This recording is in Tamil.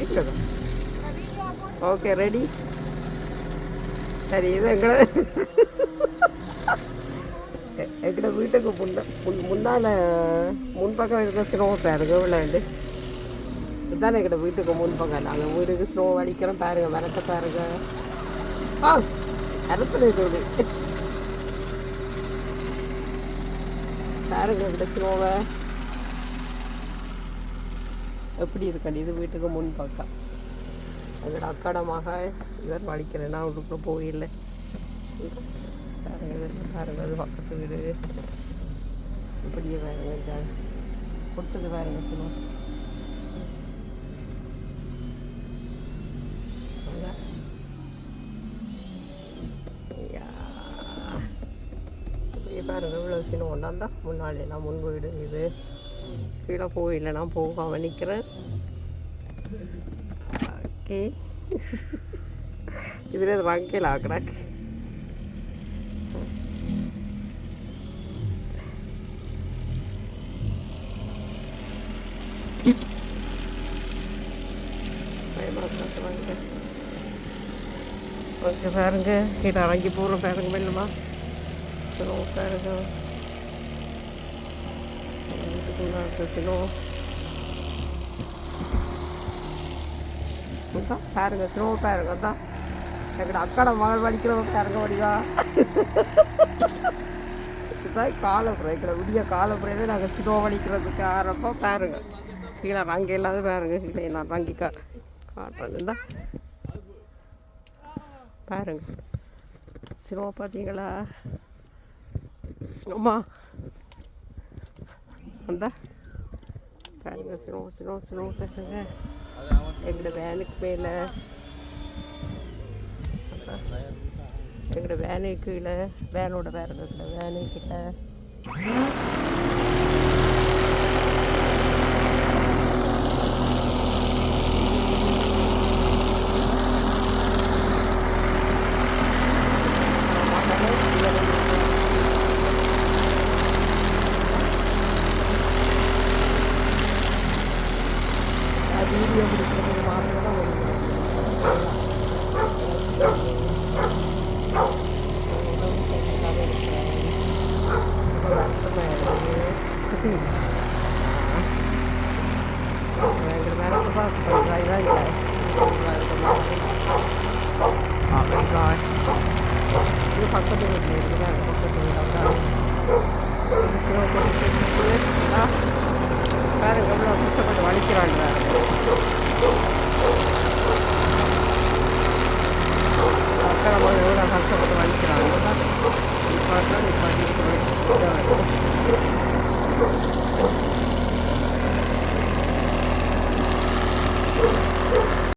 இருக்குதா ஓகே ரெடி சரி இது எங்களை எங்கட வீட்டுக்கு முன்ன முன் முன்னால் முன்பக்கம் இருக்க ஸ்னோ பாருங்க விளையாண்டு. இதுதானே எங்கட வீட்டுக்கு முன்பக்கம். நாங்கள் வீட்டுக்கு ஸ்னோ அடிக்கிறோம் பாருங்க மரத்தை பாருங்க. ஆ மரத்தில் இருக்குது பாருங்க எங்கட ஸ்னோவை எப்படி இருக்கண்டி? இது வீட்டுக்கு முன்பக்கம் எங்களோட அக்காடமாக இவர் படிக்கிறேன் நான் உள்ளுக்குள்ள போயில்லை பாருங்க அது பக்கத்து வீடு. இப்படியே பாருங்க இந்த கொட்டுது பாருங்க சும்மா அதான். பாருங்க இவ்வளோ சின்ன ஒன்றாந்தான் முன்னாடி எல்லாம் முன் வீடு இது. கீழே போயில்லை நான் போகாம நிற்கிறேன் ஓகே. இதில் ரங்கில் ஆக்குறாக்கு ஓகே பாருங்க. கீழே இறங்கி போகிறோம் பாருங்க மெல்லுமா. சரி பாருங்க சினம் அதான் பாருங்க ஸ்னோ பாருங்க அதான். எங்கட அக்காட மகள் படிக்கிறவங்க பாருங்க வடிவா. இதுதான் காலப்புறம் எங்களை விடிய காலப்புறவே நாங்கள் ஸ்னோ வலிக்கிறதுக்கு ஆரம்பம். பாருங்க கீழே ரங்கு இல்லாத பாருங்க கீழே நான் ரங்கி கா காட்டுறேன் தான் பாருங்க. ஸ்னோ பார்த்தீங்களா? அம்மா அந்த பாருங்க ஸ்னோ ஸ்னோ ஸ்னோ பாருங்க எங்களோட வேனுக்கு மேலே. எங்களோட வேனு கீழே வேனோட வேறு வேனு கிட்ட வீடியோ பிடிக்கிறது மாதிரி தான் பயங்கர வேலை பார்க்க இதான் இல்லை Oh my god. இது பக்கத்து வீட்டில் இருக்குதா பக்கத்து வீடு பாருங்க எவ்வளோ